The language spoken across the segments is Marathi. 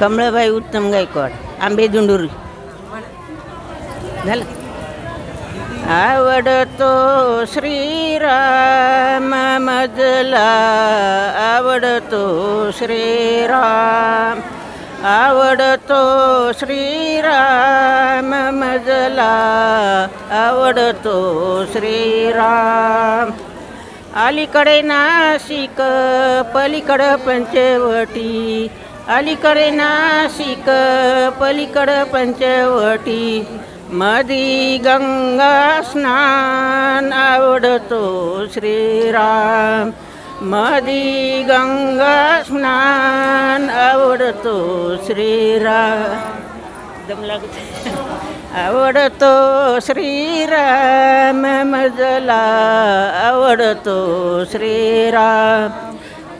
कमळाबाई उत्तम गायकवाड आंबे दुंडुरी झालं? आवडतो श्रीराम मजला आवडतो श्रीराम आवडतो श्रीराम मजला आवडतो श्रीराम. अलीकडे नाशिक पलीकडं पंचवटी अलीकडे नाशिक पलीकडं पंचवटी. मधी गंगा स्नान आवडतो श्रीराम. मधी गंगा स्नान आवडतो श्रीराम. दम लागत. आवडतो श्रीराम मजला आवडतो श्रीराम.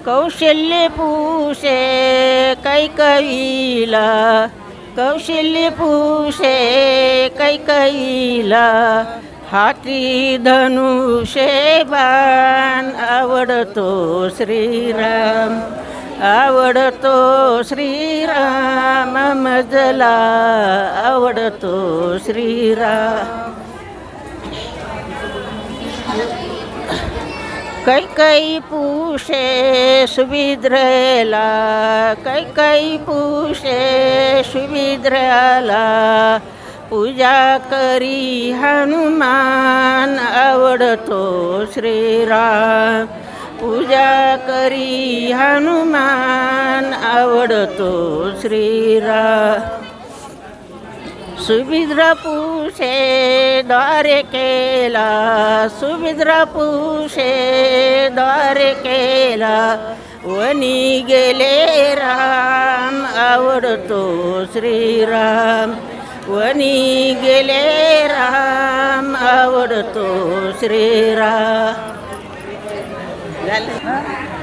कौशल्य पूषे कैकईला कौशल्य पूषे कैकईला हाती धनुषे बाण आवडतो श्रीराम आवडतो श्रीराम मजला आवडतो श्रीराम. कैकई पूषे सुविद्रेला कैकई पूषे सुविद्रला पूजा करी हनुमान आवडतो श्रीराम। पूजा करी हनुमान आवडतो श्रीराम। सुभद्रा पुषे द्वारे केला सुभद्रा पुषे द्वारे केला. वनी गेले राम आवडतो श्रीराम. वनी गेले राम आवडतो श्रीराम. झालं